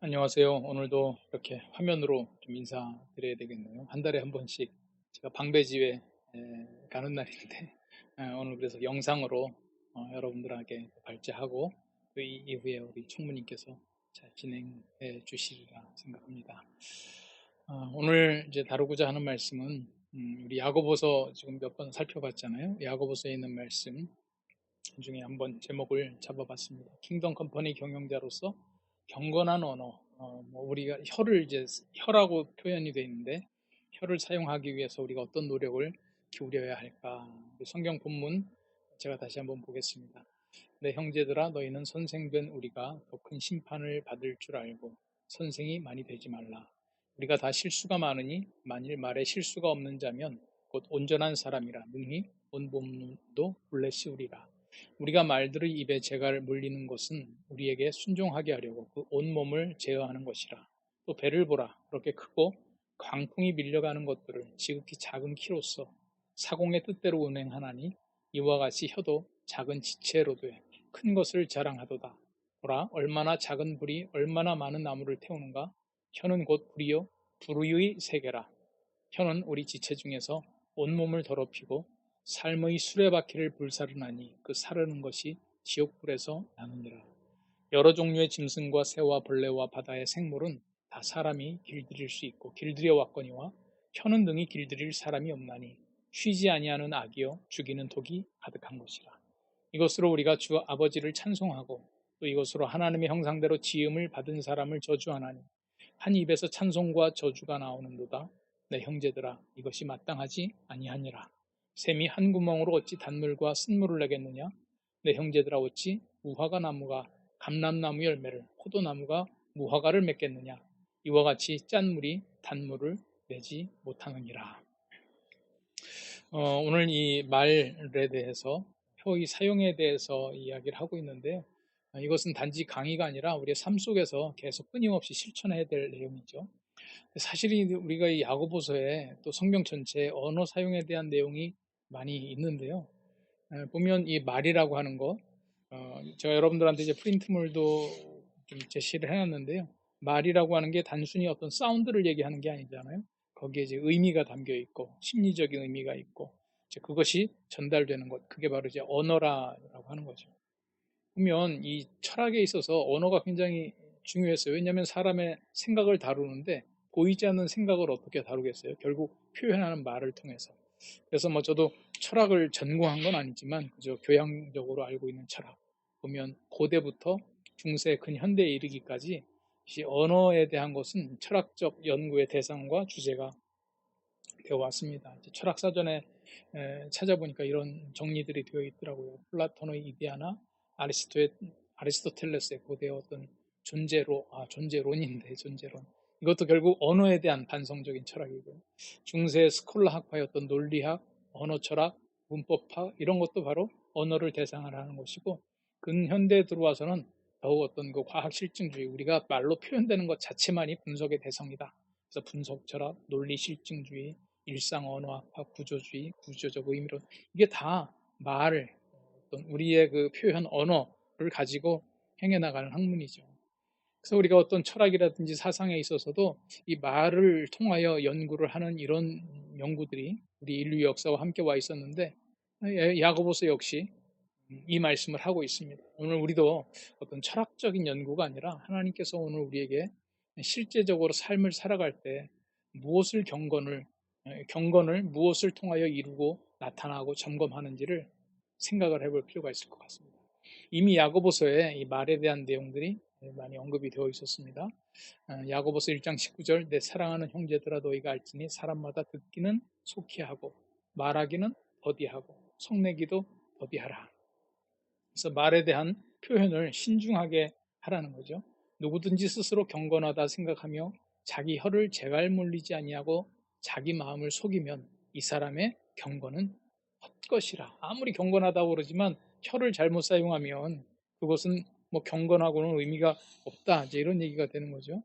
안녕하세요. 오늘도 이렇게 화면으로 좀 인사드려야 되겠네요. 한 달에 한 번씩 제가 방배지회 가는 날인데 오늘 그래서 영상으로 어, 여러분들에게 발제하고 그 이후에 우리 총무님께서 잘 진행해 주시리라 생각합니다. 어, 오늘 이제 다루고자 하는 말씀은 음, 우리 야고보서 지금 몇 번 살펴봤잖아요. 야고보서에 있는 말씀 중에 한번 제목을 잡아봤습니다. 킹덤 컴퍼니 경영자로서 경건한 언어, 어, 뭐 우리가 혀를 이제 혀라고 표현이 되어 있는데 혀를 사용하기 위해서 우리가 어떤 노력을 기울여야 할까? 성경 본문 제가 다시 한번 보겠습니다. 내 형제들아 너희는 선생된 우리가 더 큰 심판을 받을 줄 알고 선생이 많이 되지 말라. 우리가 다 실수가 많으니 만일 말에 실수가 없는 자면 곧 온전한 사람이라 능히 온 몸도 불레시우리라. 우리가 말들의 입에 재갈 물리는 것은 우리에게 순종하게 하려고 그 온몸을 제어하는 것이라. 또 배를 보라. 그렇게 크고 광풍이 밀려가는 것들을 지극히 작은 키로서 사공의 뜻대로 운행하나니 이와 같이 혀도 작은 지체로 돼큰 것을 자랑하도다. 보라 얼마나 작은 불이 얼마나 많은 나무를 태우는가 혀는 곧 불이요 불의 세계라. 혀는 우리 지체 중에서 온몸을 더럽히고 삶의 수레바퀴를 불사르나니 그 사르는 것이 지옥불에서 나느니라. 여러 종류의 짐승과 새와 벌레와 바다의 생물은 다 사람이 길들일 수 있고 길들여 왔거니와 혀는 등이 길들일 사람이 없나니 쉬지 아니하는 악이요 죽이는 독이 가득한 것이라. 이것으로 우리가 주 아버지를 찬송하고 또 이것으로 하나님의 형상대로 지음을 받은 사람을 저주하나니 한 입에서 찬송과 저주가 나오는도다. 내 형제들아 이것이 마땅하지 아니하니라. 샘이 한 구멍으로 어찌 단물과 쓴물을 내겠느냐? 내 형제들아 어찌 무화과 나무가 감람나무 열매를 포도나무가 무화과를 맺겠느냐? 이와 같이 짠 물이 단물을 내지 못하느니라. 어, 오늘 이 말에 대해서 표의 사용에 대해서 이야기를 하고 있는데요. 이것은 단지 강의가 아니라 우리의 삶 속에서 계속 끊임없이 실천해야 될 내용이죠. 사실 우리가 이 야고보서에 또 성경 전체에 언어 사용에 대한 내용이 많이 있는데요. 보면 이 말이라고 하는 거, 어, 제가 여러분들한테 이제 프린트물도 좀 제시를 해놨는데요. 말이라고 하는 게 단순히 어떤 사운드를 얘기하는 게 아니잖아요. 거기에 이제 의미가 담겨 있고 심리적인 의미가 있고 그것이 전달되는 것, 그게 바로 이제 언어라고 하는 거죠. 보면 이 철학에 있어서 언어가 굉장히 중요했어요. 왜냐하면 사람의 생각을 다루는데 보이지 않는 생각을 어떻게 다루겠어요? 결국 표현하는 말을 통해서. 그래서 뭐 저도 철학을 전공한 건 아니지만 그저 교양적으로 알고 있는 철학 보면 고대부터 중세 근현대에 이르기까지 언어에 대한 것은 철학적 연구의 대상과 주제가 되어 왔습니다. 철학 사전에 찾아보니까 이런 정리들이 되어 있더라고요. 플라톤의 이데아나 아리스토텔레스의 고대 어떤 존재로 아 존재론인데 존재론 이것도 결국 언어에 대한 반성적인 철학이고요. 중세 스콜라 학파였던 논리학, 언어 철학, 문법학 이런 것도 바로 언어를 대상으로 하는 것이고 근현대에 들어와서는 더욱 어떤 그 과학 실증주의 우리가 말로 표현되는 것 자체만이 분석의 대상이다. 그래서 분석 철학, 논리 실증주의, 일상 언어학파, 구조주의, 구조적 의미론 이게 다 말을 어떤 우리의 그 표현 언어를 가지고 행해 나가는 학문이죠. 그래서 우리가 어떤 철학이라든지 사상에 있어서도 이 말을 통하여 연구를 하는 이런 연구들이 우리 인류 역사와 함께 와 있었는데 야고보서 역시 이 말씀을 하고 있습니다. 오늘 우리도 어떤 철학적인 연구가 아니라 하나님께서 오늘 우리에게 실제적으로 삶을 살아갈 때 무엇을 경건을 경건을 무엇을 통하여 이루고 나타나고 점검하는지를 생각을 해볼 필요가 있을 것 같습니다. 이미 야고보서에 이 말에 대한 내용들이 많이 언급이 되어 있었습니다. 어, 야고보서 1장 19절 내 사랑하는 형제들아 너희가 알지니 사람마다 듣기는 속히 하고 말하기는 더디하고 성내기도 더디하라. 그래서 말에 대한 표현을 신중하게 하라는 거죠. 누구든지 스스로 경건하다 생각하며 자기 혀를 재갈 물리지 아니하고 자기 마음을 속이면 이 사람의 경건은 헛것이라. 아무리 경건하다고 그러지만 혀를 잘못 사용하면 그것은 뭐 경건하고는 의미가 없다. 이제 이런 얘기가 되는 거죠.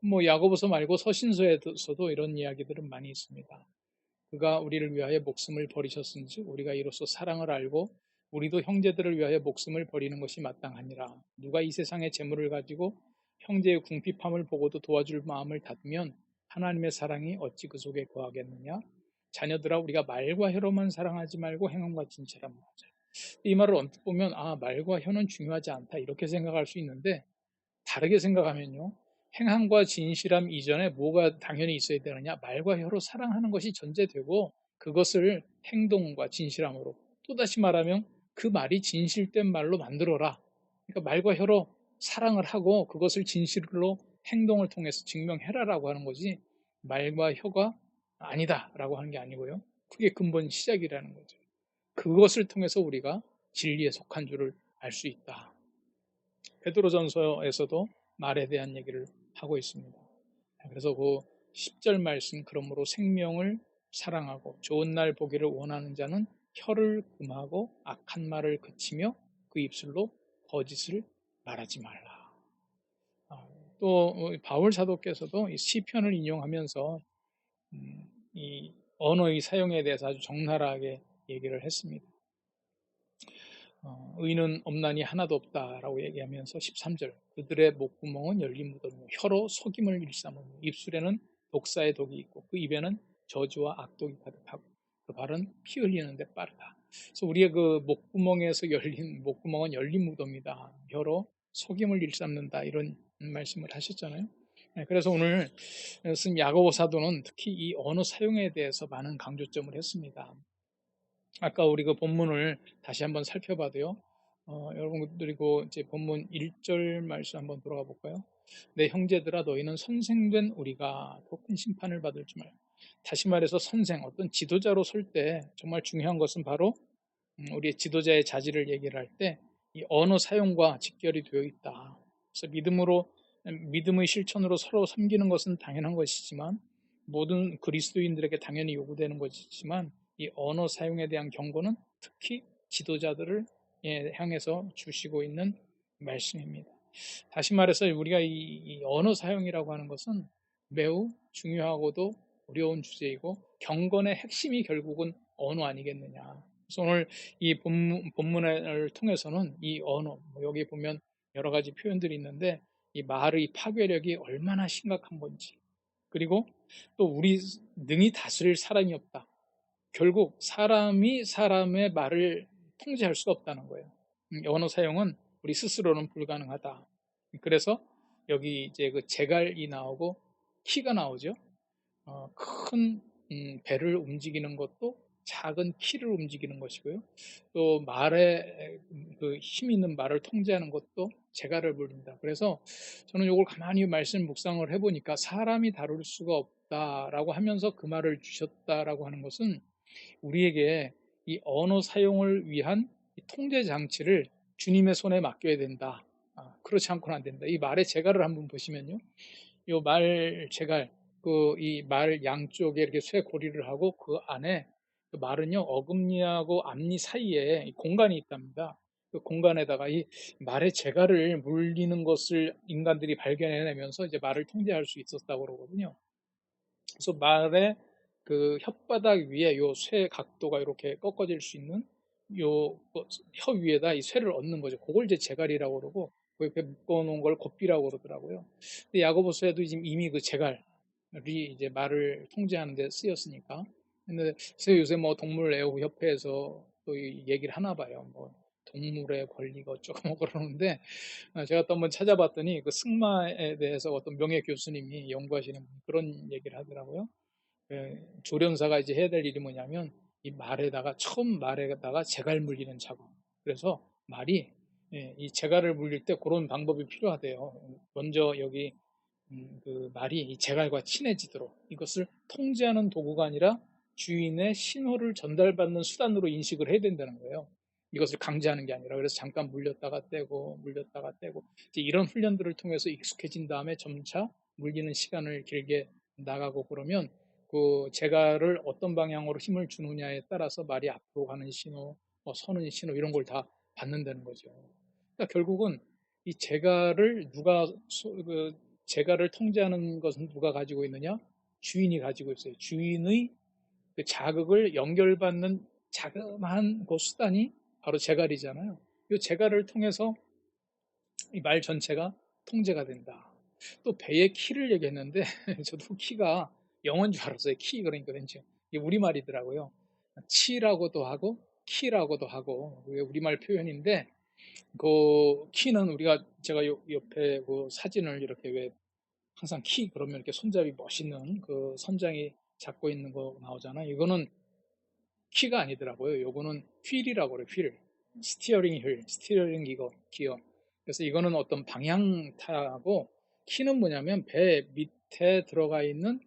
뭐 야고보서 말고 서신서에서도 이런 이야기들은 많이 있습니다. 그가 우리를 위하여 목숨을 버리셨은지 우리가 이로써 사랑을 알고 우리도 형제들을 위하여 목숨을 버리는 것이 마땅하니라. 누가 이 세상의 재물을 가지고 형제의 궁핍함을 보고도 도와줄 마음을 닫으면 하나님의 사랑이 어찌 그 속에 거하겠느냐? 자녀들아 우리가 말과 혀로만 사랑하지 말고 행함과 진실함을 하자. 이 말을 언뜻 보면 아 말과 혀는 중요하지 않다 이렇게 생각할 수 있는데 다르게 생각하면요. 행함과 진실함 이전에 뭐가 당연히 있어야 되느냐? 말과 혀로 사랑하는 것이 전제되고 그것을 행동과 진실함으로 또다시 말하면 그 말이 진실된 말로 만들어라. 그러니까 말과 혀로 사랑을 하고 그것을 진실로 행동을 통해서 증명해라라고 하는 거지 말과 혀가 아니다라고 하는 게 아니고요. 그게 근본 시작이라는 거죠. 그것을 통해서 우리가 진리에 속한 줄을 알 수 있다. 베드로전서에서도 말에 대한 얘기를 하고 있습니다. 그래서 그 10절 말씀 그러므로 생명을 사랑하고 좋은 날 보기를 원하는 자는 혀를 금하고 악한 말을 그치며 그 입술로 거짓을 말하지 말라. 아, 또 바울 사도께서도 이 시편을 인용하면서 음, 이 언어의 사용에 대해서 아주 적나라하게 얘기를 했습니다. 어, 의는 없나니 하나도 없다라고 얘기하면서 13절 그들의 목구멍은 열린 무덤이며 혀로 속임을 일삼으며 입술에는 독사의 독이 있고 그 입에는 저주와 악독이 가득하고 그 발은 피 흘리는데 빠르다. 그래서 우리의 그 목구멍에서 열린 목구멍은 열린 무덤이다. 혀로 속임을 일삼는다 이런 말씀을 하셨잖아요. 네, 그래서 오늘 쓴 야고보 사도는 특히 이 언어 사용에 대해서 많은 강조점을 했습니다. 아까 우리 그 본문을 다시 한번 살펴봐도요. 어, 여러분들이 그 이제 본문 1절 말씀 한번 돌아가 볼까요? 내 형제들아 너희는 선생된 우리가 더 큰 심판을 받을 줄 말. 다시 말해서 선생 어떤 지도자로 설 때 정말 중요한 것은 바로 음, 우리의 지도자의 자질을 얘기를 할 때 이 언어 사용과 직결이 되어 있다. 그래서 믿음으로 믿음의 실천으로 서로 섬기는 것은 당연한 것이지만 모든 그리스도인들에게 당연히 요구되는 것이지만 이 언어 사용에 대한 경고는 특히 지도자들을 예, 향해서 주시고 있는 말씀입니다. 다시 말해서 우리가 이, 언어 사용이라고 하는 것은 매우 중요하고도 어려운 주제이고 경건의 핵심이 결국은 언어 아니겠느냐. 그래서 오늘 이 본문, 본문을 통해서는 이 언어, 뭐 여기 보면 여러 가지 표현들이 있는데 이 말의 파괴력이 얼마나 심각한 건지 그리고 또 우리 능히 다스릴 사람이 없다. 결국 사람이 사람의 말을 통제할 수가 없다는 거예요. 음, 언어 사용은 우리 스스로는 불가능하다. 그래서 여기 이제 그 제갈이 나오고 키가 나오죠. 어, 큰 음, 배를 움직이는 것도 작은 키를 움직이는 것이고요. 또 말에 그 힘 있는 말을 통제하는 것도 제갈을 부릅니다. 그래서 저는 이걸 가만히 말씀 묵상을 해보니까 사람이 다룰 수가 없다라고 하면서 그 말을 주셨다라고 하는 것은 우리에게 이 언어 사용을 위한 통제 장치를 주님의 손에 맡겨야 된다. 아, 그렇지 않고는 안 된다. 이 말의 제갈을 한번 보시면요. 이 말 제갈, 그 이 말 양쪽에 이렇게 쇠 고리를 하고 그 안에 그 말은요 어금니하고 앞니 사이에 공간이 있답니다. 그 공간에다가 이 말의 재갈을 물리는 것을 인간들이 발견해내면서 이제 말을 통제할 수 있었다고 그러거든요. 그래서 말의 그 혓바닥 위에 요 쇠 각도가 이렇게 꺾어질 수 있는 요 혀 위에다 이 쇠를 얹는 거죠. 그걸 이제 재갈이라고 그러고 그 옆에 묶어놓은 걸 곱비라고 그러더라고요. 근데 야고보서에도 지금 이미 그 재갈이 이제 말을 통제하는 데 쓰였으니까. 근데 요새 뭐 동물 애호 협회에서 또 얘기를 하나 봐요. 뭐 동물의 권리가 어쩌고 뭐 그러는데 어, 제가 또 한번 찾아봤더니 그 승마에 대해서 어떤 명예 교수님이 연구하시는 그런 얘기를 하더라고요. 예, 조련사가 이제 해야 될 일이 뭐냐면 이 말에다가 처음 말에다가 재갈 물리는 작업. 그래서 말이 예, 이 재갈을 물릴 때 그런 방법이 필요하대요. 먼저 여기 음, 그 말이 이 재갈과 친해지도록 이것을 통제하는 도구가 아니라 주인의 신호를 전달받는 수단으로 인식을 해야 된다는 거예요. 이것을 강제하는 게 아니라 그래서 잠깐 물렸다가 떼고 물렸다가 떼고 이런 훈련들을 통해서 익숙해진 다음에 점차 물리는 시간을 길게 나가고 그러면 그 재갈을 어떤 방향으로 힘을 주느냐에 따라서 말이 앞으로 가는 신호, 뭐 서는 신호 이런 걸 다 받는다는 거죠. 그러니까 결국은 이 재갈을 누가 그 재갈을 통제하는 것은 누가 가지고 있느냐? 주인이 가지고 있어요. 주인의 그 자극을 연결받는 자그마한 그 수단이 바로 재갈이잖아요. 이 재갈을 통해서 이 말 전체가 통제가 된다. 또 배의 키를 얘기했는데 저도 키가 영어인 줄 알았어요. 키 그러니까 왠지 이게 우리말이더라고요. 치라고도 하고 키라고도 하고 그게 우리말 표현인데 그 키는 우리가 제가 요- 옆에 그 사진을 이렇게 왜 항상 키 그러면 이렇게 손잡이 멋있는 그 선장이 잡고 있는 거 나오잖아요. 이거는 키가 아니더라고요. 요거는 휠이라고 그래요. 휠. 스티어링 휠, 스티어링 이거 기어. 그래서 이거는 어떤 방향타고 키는 뭐냐면 배 밑에 들어가 있는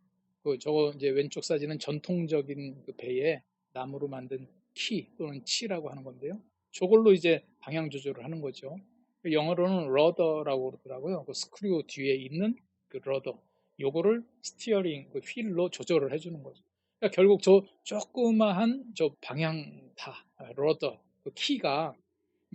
그 저거 이제 왼쪽 사진은 전통적인 그 배에 나무로 만든 키 또는 치라고 하는 건데요. 저걸로 이제 방향 조절을 하는 거죠. 영어로는 러더라고 그러더라고요. 그 스크류 뒤에 있는 그 러더. 요거를 스티어링 그 휠로 조절을 해주는 거죠. 그러니까 결국 저 조그마한 저 방향타 아, 러더 그 키가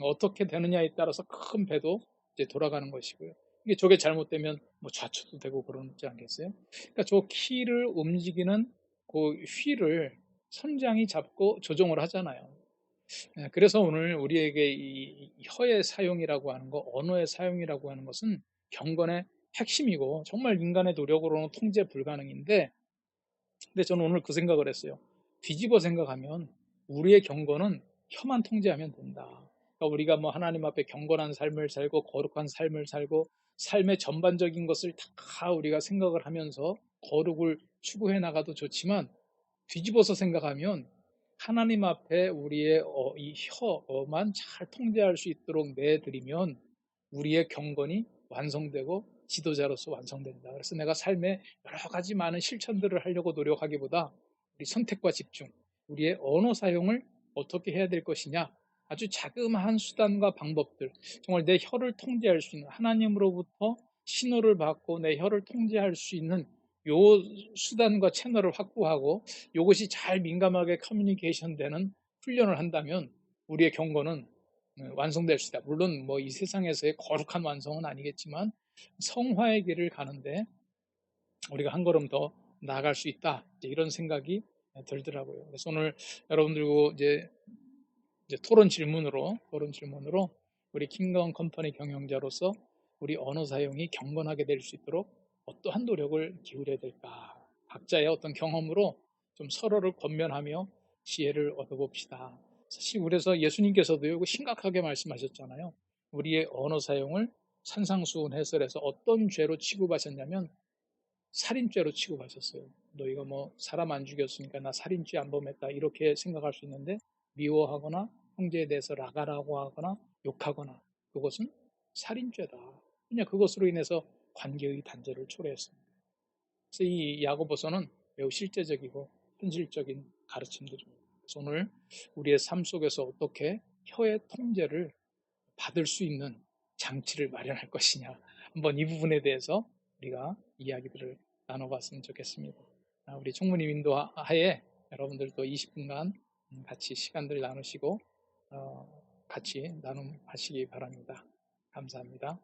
어떻게 되느냐에 따라서 큰 배도 이제 돌아가는 것이고요. 이게 저게 잘못되면 뭐 좌초도 되고 그러지 않겠어요? 그러니까 저 키를 움직이는 그 휠을 선장이 잡고 조종을 하잖아요. 예, 그래서 오늘 우리에게 이 혀의 사용이라고 하는 거, 언어의 사용이라고 하는 것은 경건의 핵심이고 정말 인간의 노력으로는 통제 불가능인데 근데 저는 오늘 그 생각을 했어요. 뒤집어 생각하면 우리의 경건은 혀만 통제하면 된다. 그러니까 우리가 뭐 하나님 앞에 경건한 삶을 살고 거룩한 삶을 살고 삶의 전반적인 것을 다 우리가 생각을 하면서 거룩을 추구해 나가도 좋지만 뒤집어서 생각하면 하나님 앞에 우리의 어, 이 혀만 잘 통제할 수 있도록 내드리면 우리의 경건이 완성되고 지도자로서 완성된다. 그래서 내가 삶에 여러 가지 많은 실천들을 하려고 노력하기보다 우리 선택과 집중, 우리의 언어 사용을 어떻게 해야 될 것이냐, 아주 자그마한 수단과 방법들, 정말 내 혀를 통제할 수 있는 하나님으로부터 신호를 받고 내 혀를 통제할 수 있는 요 수단과 채널을 확보하고 이것이 잘 민감하게 커뮤니케이션 되는 훈련을 한다면 우리의 경고는 완성될 수 있다. 물론 뭐 이 세상에서의 거룩한 완성은 아니겠지만 성화의 길을 가는데 우리가 한 걸음 더 나아갈 수 있다. 이런 생각이 들더라고요. 그래서 오늘 여러분들과 이제 토론 질문으로 토론 질문으로 우리 킹덤 컴퍼니 경영자로서 우리 언어 사용이 경건하게 될 수 있도록 어떠한 노력을 기울여야 될까? 각자의 어떤 경험으로 좀 서로를 권면하며 지혜를 얻어봅시다. 사실 그래서 예수님께서도 이거 심각하게 말씀하셨잖아요. 우리의 언어 사용을 산상수훈 해설에서 어떤 죄로 취급하셨냐면 살인죄로 취급하셨어요. 너희가 뭐 사람 안 죽였으니까 나 살인죄 안 범했다 이렇게 생각할 수 있는데 미워하거나 형제에 대해서 라가라고 하거나 욕하거나 그것은 살인죄다. 그냥 그것으로 인해서 관계의 단절을 초래했습니다. 그래서 이 야고보서는 매우 실제적이고 현실적인 가르침들입니다. 그래서 오늘 우리의 삶 속에서 어떻게 혀의 통제를 받을 수 있는 장치를 마련할 것이냐 한번 이 부분에 대해서 우리가 이야기들을 나눠봤으면 좋겠습니다. 아, 우리 총무님 인도하에 여러분들도 20분간 같이 시간들 나누시고 어, 같이 나눔하시기 바랍니다. 감사합니다.